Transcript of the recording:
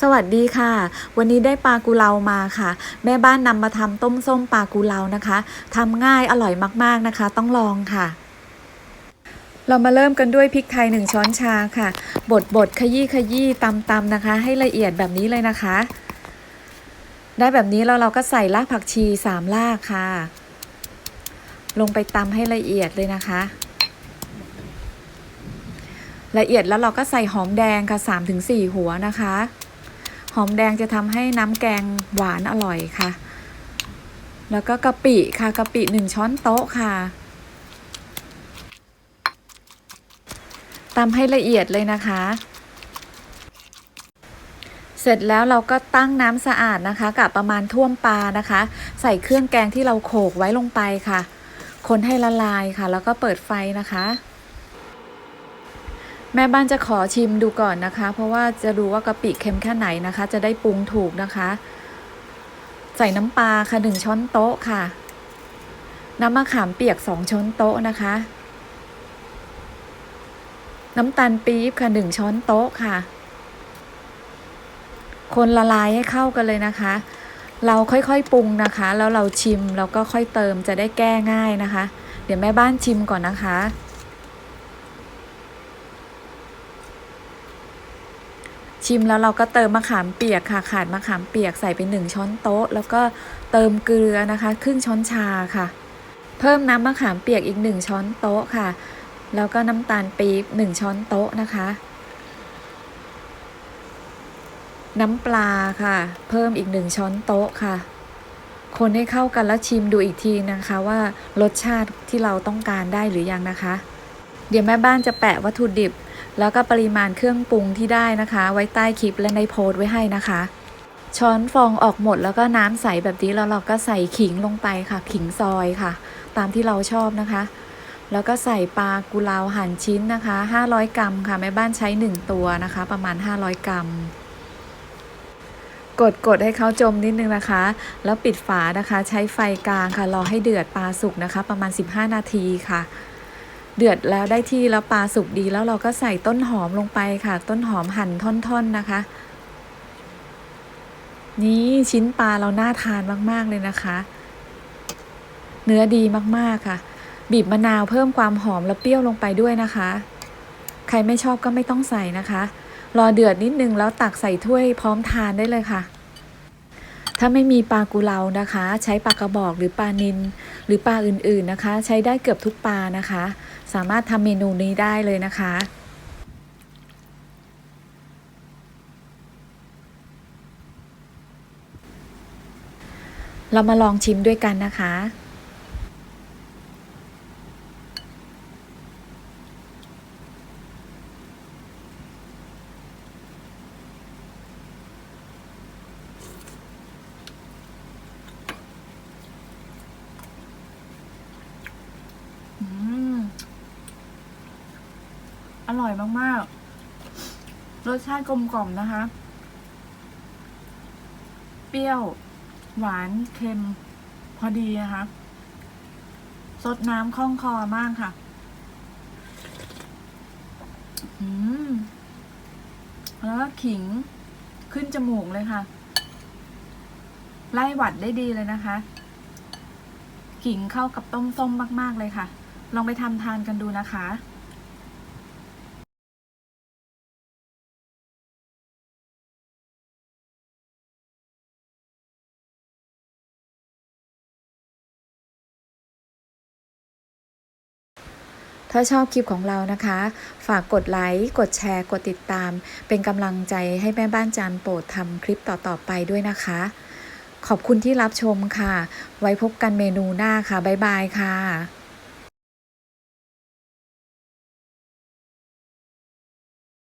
สวัสดีค่ะ วันนี้ได้ปลากุเลามาค่ะ แม่บ้านนำมาทำต้มส้มปลากุเลานะคะทำง่ายอร่อยมากๆนะคะ ต้องลองค่ะ เรามาเริ่มกันด้วยพริกไทย 1 ช้อนชาค่ะ บดบดขยี้ขยี้ตำตำนะคะ ให้ละเอียดแบบนี้เลยนะคะ ได้แบบนี้แล้วเราก็ใส่รากผักชี 3 รากค่ะ ลงไปตำให้ละเอียดเลยนะคะ ละเอียดแล้วเราก็ใส่หอมแดงค่ะ3-4 หัวนะคะ หอมแดงจะทำให้น้ำแกงหวานอร่อยค่ะ แล้วก็กะปิค่ะกะปิหนึ่งช้อนโต๊ะค่ะตำให้ละเอียดเลยนะคะ เสร็จแล้วเราก็ตั้งน้ำสะอาดนะคะกับประมาณท่วมปลานะคะ ใส่เครื่องแกงที่เราโขลกไว้ลงไปค่ะ คนให้ละลายค่ะ แล้วก็เปิดไฟนะคะ แม่บ้านจะขอชิมดูก่อนนะคะ เพราะว่าจะดูว่ากะปิเค็มแค่ไหนนะคะ จะได้ปรุงถูกนะคะ ใส่น้ำปลาค่ะหนึ่งช้อนโต๊ะค่ะ น้ำมะขามเปียกสองช้อนโต๊ะนะคะ น้ำตาลปี๊บค่ะหนึ่งช้อนโต๊ะค่ะ คนละลายให้เข้ากันเลยนะคะ เราค่อยๆปรุงนะคะ แล้วเราชิมแล้วก็ค่อยเติมจะได้แก้ง่ายนะคะ เดี๋ยวแม่บ้านชิมก่อนนะคะ ชิมแล้วเราก็เติมมะขามเปียกค่ะขาดมะขามเปียกใส่ไปหนึ่งช้อนโต๊ะ แล้วก็เติมเกลือนะคะ ครึ่งช้อนชาค่ะ เพิ่มน้ำมะขามเปียกอีกหนึ่งช้อนโต๊ะค่ะ แล้วก็น้ำตาลปี๊บหนึ่งช้อนโต๊ะนะคะ น้ำปลาค่ะ เพิ่มอีกหนึ่งช้อนโต๊ะค่ะ คนให้เข้ากันแล้วชิมดูอีกทีนะคะว่ารสชาติที่เราต้องการได้หรือยังนะคะ เดี๋ยวแม่บ้านจะแปะวัตถุดิบ แล้วก็ปริมาณเครื่องปรุงที่ได้นะคะ ไว้ใต้คลิปและในโพสต์ไว้ให้นะคะ ช้อนฟองออกหมดแล้วก็น้ำใสแบบนี้แล้วเราก็ใส่ขิงลงไปค่ะ ขิงซอยค่ะ ตามที่เราชอบนะคะ แล้วก็ใส่ปลากุเลาหั่นชิ้นนะคะ 500 กรัมค่ะแม่บ้านใช้ 1 ตัวนะคะ ประมาณ 500 กรัมกดกดให้เขาจมนิดนึงนะคะ แล้วปิดฝานะคะ ใช้ไฟกลางค่ะ รอให้เดือดปลาสุกนะคะ ประมาณ 15 นาทีค่ะ เดือดแล้วได้ที่แล้วปลาสุกดีแล้วเราก็ใส่ต้นหอมลงไปค่ะ ต้นหอมหั่นท่อนๆนะคะ นี่ชิ้นปลาเราน่าทานมากๆเลยนะคะ เนื้อดีมากๆค่ะ บีบมะนาวเพิ่มความหอมและเปรี้ยวลงไปด้วยนะคะ ใครไม่ชอบก็ไม่ต้องใส่นะคะ รอเดือดนิดนึงแล้วตักใส่ถ้วยพร้อมทานได้เลยค่ะถ้าไม่มีปลากุเลานะคะ ใช้ปลากระบอกหรือปลานิล รือปลาอื่นๆนะคะ ใช้ได้เกือบทุกปลานะคะ สามารถทำเมนูนี้ได้เลยนะคะเรามาลองชิมด้วยกันนะคะ อืม อร่อยมากๆ รสชาติกลมกล่อมนะคะ เปรี้ยว หวานเค็ม พอดีนะคะสดน้ำคล่องคอมากค่ะอืมแล้วก็ขิงขึ้นจมูกเลยค่ะ ไล่หวัดได้ดีเลยนะคะ ขิงเข้ากับต้มส้มมาก ๆ เลยค่ะ ลองไปทำทานกันดูนะคะ ถ้าชอบคลิปของเรานะคะ ฝากกดไลค์ กดแชร์ กดติดตาม เป็นกำลังใจให้แม่บ้านจานโปรดทำคลิปต่อๆไปด้วยนะคะ ขอบคุณที่รับชมค่ะ ไว้พบกันเมนูหน้าค่ะ บ๊ายบายค่ะ